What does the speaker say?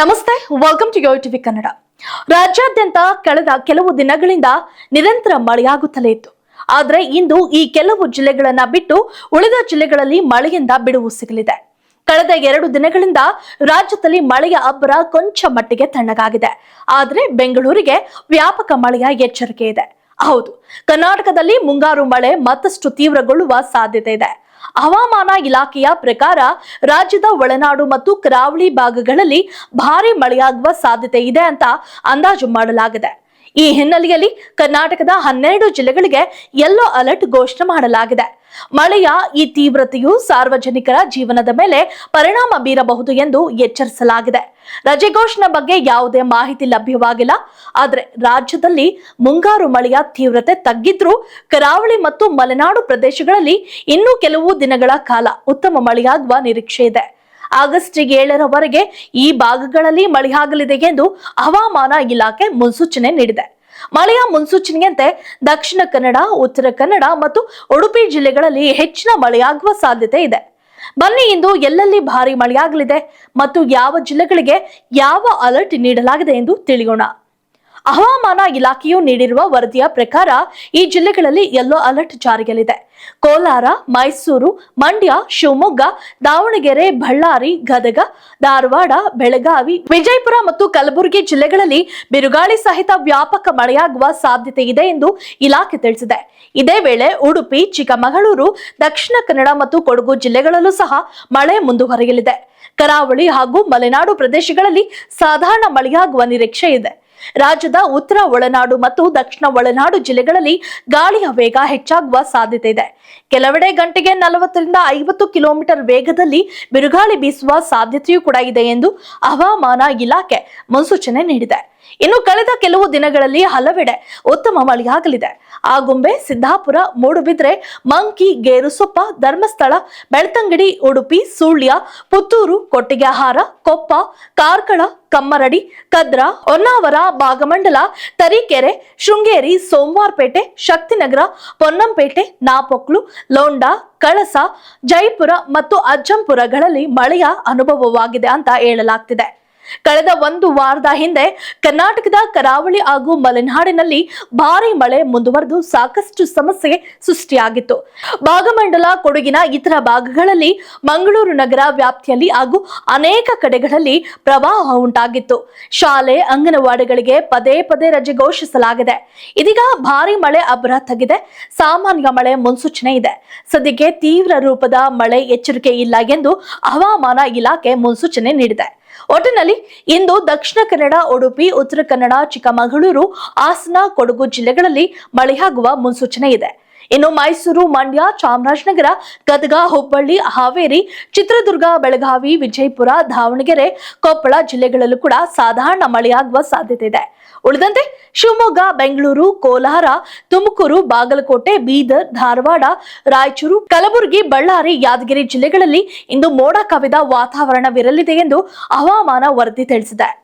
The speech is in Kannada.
ನಮಸ್ತೆ welcome to Yo TV Kannada ರಾಜ್ಯಾದ್ಯಂತ ಕಳೆದ ಕೆಲವು ದಿನಗಳಿಂದ ನಿರಂತರ ಮಳೆಯಾಗುತ್ತಲೇ ಇತ್ತು. ಆದರೆ ಇಂದು ಈ ಕೆಲವು ಜಿಲ್ಲೆಗಳನ್ನ ಬಿಟ್ಟು ಉಳಿದ ಜಿಲ್ಲೆಗಳಲ್ಲಿ ಮಳೆಯಿಂದ ಬಿಡುವು ಸಿಗಲಿದೆ. ಕಳೆದ ಎರಡು ದಿನಗಳಿಂದ ರಾಜ್ಯದಲ್ಲಿ ಮಳೆಯ ಅಬ್ಬರ ಕೊಂಚ ಮಟ್ಟಿಗೆ ತಣ್ಣಗಾಗಿದೆ. ಆದರೆ ಬೆಂಗಳೂರಿಗೆ ವ್ಯಾಪಕ ಮಳೆಯ ಎಚ್ಚರಿಕೆ ಇದೆ. ಹೌದು, ಕರ್ನಾಟಕದಲ್ಲಿ ಮುಂಗಾರು ಮಳೆ ಮತ್ತಷ್ಟು ತೀವ್ರಗೊಳ್ಳುವ ಸಾಧ್ಯತೆ ಇದೆ. ಹವಾಮಾನ ಇಲಾಖೆಯ ಪ್ರಕಾರ ರಾಜ್ಯದ ಒಳನಾಡು ಮತ್ತು ಕರಾವಳಿ ಭಾಗಗಳಲ್ಲಿ ಭಾರಿ ಮಳೆಯಾಗುವ ಸಾಧ್ಯತೆ ಇದೆ ಅಂತ ಅಂದಾಜು ಮಾಡಲಾಗಿದೆ. ಈ ಹಿನ್ನೆಲೆಯಲ್ಲಿ ಕರ್ನಾಟಕದ ಹನ್ನೆರಡು ಜಿಲ್ಲೆಗಳಿಗೆ ಯೆಲ್ಲೋ ಅಲರ್ಟ್ ಘೋಷಣೆ ಮಾಡಲಾಗಿದೆ. ಮಳೆಯ ಈ ತೀವ್ರತೆಯು ಸಾರ್ವಜನಿಕರ ಜೀವನದ ಮೇಲೆ ಪರಿಣಾಮ ಬೀರಬಹುದು ಎಂದು ಎಚ್ಚರಿಸಲಾಗಿದೆ. ರಜೆ ಘೋಷಣೆ ಬಗ್ಗೆ ಯಾವುದೇ ಮಾಹಿತಿ ಲಭ್ಯವಾಗಿಲ್ಲ. ಆದರೆ ರಾಜ್ಯದಲ್ಲಿ ಮುಂಗಾರು ಮಳೆಯ ತೀವ್ರತೆ ತಗ್ಗಿದ್ರೂ ಕರಾವಳಿ ಮತ್ತು ಮಲೆನಾಡು ಪ್ರದೇಶಗಳಲ್ಲಿ ಇನ್ನೂ ಕೆಲವು ದಿನಗಳ ಕಾಲ ಉತ್ತಮ ಮಳೆಯಾಗುವ ನಿರೀಕ್ಷೆ ಇದೆ. ಆಗಸ್ಟ್ ಏಳರವರೆಗೆ ಈ ಭಾಗಗಳಲ್ಲಿ ಮಳೆಯಾಗಲಿದೆ ಎಂದು ಹವಾಮಾನ ಇಲಾಖೆ ಮುನ್ಸೂಚನೆ ನೀಡಿದೆ. ಮಳೆಯ ಮುನ್ಸೂಚನೆಯಂತೆ ದಕ್ಷಿಣ ಕನ್ನಡ, ಉತ್ತರ ಕನ್ನಡ ಮತ್ತು ಉಡುಪಿ ಜಿಲ್ಲೆಗಳಲ್ಲಿ ಹೆಚ್ಚಿನ ಮಳೆಯಾಗುವ ಸಾಧ್ಯತೆ ಇದೆ. ಬನ್ನಿ, ಇಂದು ಎಲ್ಲೆಲ್ಲಿ ಭಾರಿ ಮಳೆಯಾಗಲಿದೆ ಮತ್ತು ಯಾವ ಜಿಲ್ಲೆಗಳಿಗೆ ಯಾವ ಅಲರ್ಟ್ ನೀಡಲಾಗಿದೆ ಎಂದು ತಿಳಿಯೋಣ. ಹವಾಮಾನ ಇಲಾಖೆಯು ನೀಡಿರುವ ವರದಿಯ ಪ್ರಕಾರ ಈ ಜಿಲ್ಲೆಗಳಲ್ಲಿ ಯೆಲ್ಲೋ ಅಲರ್ಟ್ ಜಾರಿಯಲ್ಲಿದೆ. ಕೋಲಾರ, ಮೈಸೂರು, ಮಂಡ್ಯ, ಶಿವಮೊಗ್ಗ, ದಾವಣಗೆರೆ, ಬಳ್ಳಾರಿ, ಗದಗ, ಧಾರವಾಡ, ಬೆಳಗಾವಿ, ವಿಜಯಪುರ ಮತ್ತು ಕಲಬುರಗಿ ಜಿಲ್ಲೆಗಳಲ್ಲಿ ಬಿರುಗಾಳಿ ಸಹಿತ ವ್ಯಾಪಕ ಮಳೆಯಾಗುವ ಸಾಧ್ಯತೆ ಇದೆ ಎಂದು ಇಲಾಖೆ ತಿಳಿಸಿದೆ. ಇದೇ ವೇಳೆ ಉಡುಪಿ, ಚಿಕ್ಕಮಗಳೂರು, ದಕ್ಷಿಣ ಕನ್ನಡ ಮತ್ತು ಕೊಡಗು ಜಿಲ್ಲೆಗಳಲ್ಲೂ ಸಹ ಮಳೆ ಮುಂದುವರೆಯಲಿದೆ. ಕರಾವಳಿ ಹಾಗೂ ಮಲೆನಾಡು ಪ್ರದೇಶಗಳಲ್ಲಿ ಸಾಧಾರಣ ಮಳೆಯಾಗುವ ನಿರೀಕ್ಷೆ ಇದೆ. ರಾಜ್ಯದ ಉತ್ತರ ಒಳನಾಡು ಮತ್ತು ದಕ್ಷಿಣ ಒಳನಾಡು ಜಿಲ್ಲೆಗಳಲ್ಲಿ ಗಾಳಿಯ ವೇಗ ಹೆಚ್ಚಾಗುವ ಸಾಧ್ಯತೆ ಇದೆ. ಕೆಲವೆಡೆ ಗಂಟೆಗೆ ನಲವತ್ತರಿಂದ ಐವತ್ತು ಕಿಲೋಮೀಟರ್ ವೇಗದಲ್ಲಿ ಬಿರುಗಾಳಿ ಬೀಸುವ ಸಾಧ್ಯತೆಯೂ ಕೂಡ ಇದೆ ಎಂದು ಹವಾಮಾನ ಇಲಾಖೆ ಮುನ್ಸೂಚನೆ ನೀಡಿದೆ. ಇನ್ನು ಕಳೆದ ಕೆಲವು ದಿನಗಳಲ್ಲಿ ಹಲವೆಡೆ ಉತ್ತಮ ಮಳೆಯಾಗಲಿದೆ ಆಗುಂಬೆ ಸಿದ್ದಾಪುರ ಮೂಡುಬಿದ್ರೆ, ಮಂಕಿ, ಗೇರುಸೊಪ್ಪ, ಧರ್ಮಸ್ಥಳ, ಬೆಳ್ತಂಗಡಿ, ಉಡುಪಿ, ಸುಳ್ಯ, ಪುತ್ತೂರು, ಕೊಟ್ಟಿಗೆಹಾರ, ಕೊಪ್ಪ, ಕಾರ್ಕಳ, ಕಮ್ಮರಡಿ, ಕದ್ರ, ಹೊನ್ನಾವರ ಭಾಗಮಂಡಲ ತರೀಕೆರೆ, ಶೃಂಗೇರಿ, ಸೋಮವಾರಪೇಟೆ, ಶಕ್ತಿನಗರ, ಪೊನ್ನಂಪೇಟೆ, ನಾಪೊಕ್ಲು, ಲೋಂಡಾ, ಕಳಸ, ಜೈಪುರ ಮತ್ತು ಅಜ್ಜಂಪುರಗಳಲ್ಲಿ ಮಳೆಯ ಅನುಭವವಾಗಿದೆ ಅಂತ ಹೇಳಲಾಗ್ತಿದೆ. ಕಳೆದ ಒಂದು ವಾರದ ಹಿಂದೆ ಕರ್ನಾಟಕದ ಕರಾವಳಿ ಹಾಗೂ ಮಲೆನಾಡಿನಲ್ಲಿ ಭಾರಿ ಮಳೆ ಮುಂದುವರೆದು ಸಾಕಷ್ಟು ಸಮಸ್ಯೆ ಸೃಷ್ಟಿಯಾಗಿತ್ತು. ಭಾಗಮಂಡಲ, ಕೊಡಗಿನ ಇತರ ಭಾಗಗಳಲ್ಲಿ ಮಂಗಳೂರು ನಗರ ವ್ಯಾಪ್ತಿಯಲ್ಲಿ ಹಾಗೂ ಅನೇಕ ಕಡೆಗಳಲ್ಲಿ ಪ್ರವಾಹ ಉಂಟಾಗಿತ್ತು. ಶಾಲೆ, ಅಂಗನವಾಡಿಗಳಿಗೆ ಪದೇ ಪದೇ ರಜೆ ಘೋಷಿಸಲಾಗಿದೆ. ಇದೀಗ ಭಾರಿ ಮಳೆ ಅಬ್ಬರ ತಗಿದೆ ಸಾಮಾನ್ಯ ಮಳೆ ಮುನ್ಸೂಚನೆ ಇದೆ. ಸದ್ಯಕ್ಕೆ ತೀವ್ರ ರೂಪದ ಮಳೆ ಎಚ್ಚರಿಕೆ ಇಲ್ಲ ಎಂದು ಹವಾಮಾನ ಇಲಾಖೆ ಮುನ್ಸೂಚನೆ ನೀಡಿದೆ. ಒಟ್ಟಿನಲ್ಲಿ ಇಂದು ದಕ್ಷಿಣ ಕನ್ನಡ ಉಡುಪಿ ಉತ್ತರ ಕನ್ನಡ ಚಿಕ್ಕಮಗಳೂರು ಹಾಸನ ಕೊಡಗು ಜಿಲ್ಲೆಗಳಲ್ಲಿ ಮಳೆಯಾಗುವ ಮುನ್ಸೂಚನೆ ಇದೆ. ಇನ್ನು ಮೈಸೂರು, ಮಂಡ್ಯ, ಚಾಮರಾಜನಗರ, ಗದಗ, ಹುಬ್ಬಳ್ಳಿ, ಹಾವೇರಿ, ಚಿತ್ರದುರ್ಗ, ಬೆಳಗಾವಿ, ವಿಜಯಪುರ, ದಾವಣಗೆರೆ, ಕೊಪ್ಪಳ ಜಿಲ್ಲೆಗಳಲ್ಲೂ ಕೂಡ ಸಾಧಾರಣ ಮಳೆಯಾಗುವ ಸಾಧ್ಯತೆ ಇದೆ. ಉಳಿದಂತೆ ಶಿವಮೊಗ್ಗ, ಬೆಂಗಳೂರು, ಕೋಲಾರ, ತುಮಕೂರು, ಬಾಗಲಕೋಟೆ, ಬೀದರ್, ಧಾರವಾಡ, ರಾಯಚೂರು, ಕಲಬುರಗಿ, ಬಳ್ಳಾರಿ, ಯಾದಗಿರಿ ಜಿಲ್ಲೆಗಳಲ್ಲಿ ಇಂದು ಮೋಡ ಕವಿದ ವಾತಾವರಣವಿರಲಿದೆ ಎಂದು ಹವಾಮಾನ ವರದಿ ತಿಳಿಸಿದೆ.